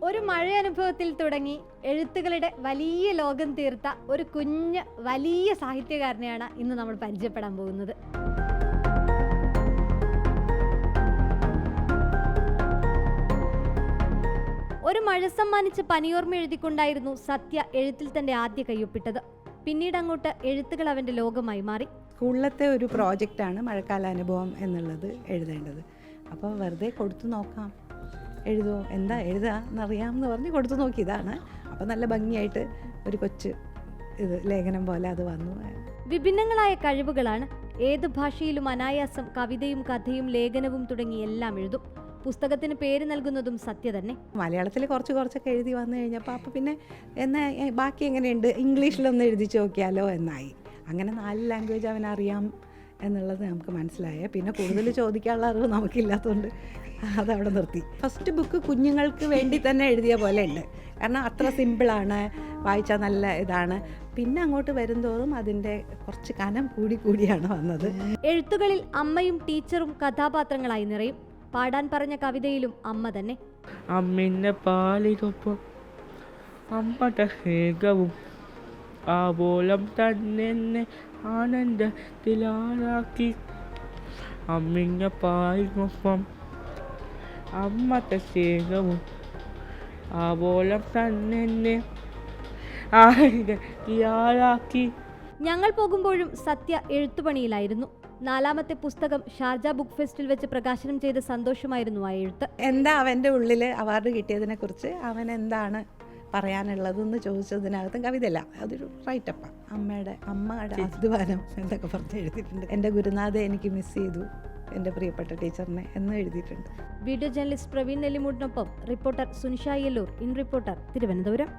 ഒരു മഴ അനുഭവത്തിൽ തുടങ്ങി എഴുത്തുകളുടെ വലിയ ലോകം തീർത്ത ഒരു കുഞ്ഞ് വലിയ സാഹിത്യകാരനെയാണ് ഇന്ന് നമ്മൾ പരിചയപ്പെടാൻ പോകുന്നത്. ഒരു മഴ സമ്മാനിച്ച് പനിയോർമ്മ എഴുതിക്കൊണ്ടായിരുന്നു സത്യ എഴുത്തിൽ തന്റെ ആദ്യ കയ്യൊപ്പിട്ടത് പിന്നീട് അങ്ങോട്ട് എഴുത്തുകൾ അവന്റെ ലോകമായി മാറി. സ്കൂളിലത്തെ ഒരു പ്രോജക്റ്റാണ് മഴക്കാല അനുഭവം എന്നുള്ളത് എഴുതേണ്ടത്. അപ്പോൾ വെറുതെ കൊടുത്തു നോക്കാം. എഴുതുമോ എന്താ എഴുതുക എന്നറിയാമെന്ന് പറഞ്ഞ് കൊടുത്തു നോക്കിയതാണ് അപ്പോൾ നല്ല ഭംഗിയായിട്ട് ഒരു കൊച്ച് ഇത് ലേഖനം പോലെ അത് വന്നു. വിഭിന്നങ്ങളായ കഴിവുകളാണ് ഏത് ഭാഷയിലും അനായാസം കവിതയും കഥയും ലേഖനവും തുടങ്ങി എല്ലാം എഴുതും. പുസ്തകത്തിന് പേര് നൽകുന്നതും സത്യ തന്നെ. മലയാളത്തിൽ കുറച്ച് കുറച്ചൊക്കെ എഴുതി വന്നു കഴിഞ്ഞപ്പോൾ അപ്പോൾ പിന്നെ എന്നാൽ എ, ബാക്കി എങ്ങനെയുണ്ട്? ഇംഗ്ലീഷിലൊന്ന് എഴുതിച്ച് നോക്കിയാലോ? എന്നായി. അങ്ങനെ നാല് ലാംഗ്വേജ് അവൻ അറിയാം എന്നുള്ളത് നമുക്ക് മനസ്സിലായേ. പിന്നെ കൂടുതൽ ചോദിക്കാനുള്ള അറിവ് നമുക്കില്ലാത്തതുകൊണ്ട് അതവിടെ നിർത്തി. ഫസ്റ്റ് ബുക്ക് കുഞ്ഞുങ്ങൾക്ക് വേണ്ടി തന്നെ എഴുതിയ പോലെ ഉണ്ട്. കാരണം അത്ര സിമ്പിളാണ് വായിച്ചാൽ നല്ല ഇതാണ്. പിന്നെ അങ്ങോട്ട് വരുന്നതോറും അതിന്റെ കുറച്ച് കനം കൂടി കൂടിയാണ് വന്നത്. എഴുത്തുകളിൽ അമ്മയും ടീച്ചറും കഥാപാത്രങ്ങളായി നിറയും. പാടാൻ പറഞ്ഞ കവിതയിലും അമ്മ തന്നെ. അമ്മിന്റെ പാലിനൊപ്പം അമ്മയുടെ സ്നേഹവും ആവോളം തന്നെ ആനന്ദത്തിലാറാക്കി. അമ്മിങ്ങ പായ്മൊപ്പം അമ്മയുടെ സ്നേഹവും ആവോളം തന്നെ ആനന്ദത്തിലാറാക്കി. ഞങ്ങൾ പോകുമ്പോഴും സത്യ എഴുത്തുപണിയിലായിരുന്നു. നാലാമത്തെ പുസ്തകം ഷാർജ ബുക്ക് ഫെസ്റ്റിൽ വെച്ച് പ്രകാശനം ചെയ്ത സന്തോഷമായിരുന്നു ആ എഴുത്ത്. എന്താ അവന്റെ ഉള്ളിൽ അവാർഡ് കിട്ടിയതിനെക്കുറിച്ച്? അവൻ എന്താണ് പറയാനുള്ളതെന്ന് ചോദിച്ചതിനകത്തും കവിതയല്ല അതൊരു റൈറ്റപ്പാണ് അമ്മയുടെ അമ്മയുടെ അധ്വാനം എന്നൊക്കെ പറഞ്ഞ് എഴുതിയിട്ടുണ്ട്. എന്റെ ഗുരുനാഥെ എനിക്ക് മിസ് ചെയ്തു എന്റെ പ്രിയപ്പെട്ട ടീച്ചറിനെ എന്ന് എഴുതിയിട്ടുണ്ട്. Video journalist Praveen നെല്ലിമൂടിനൊപ്പം reporter Sunisha Yellur in reporter Thiruvananthapuram.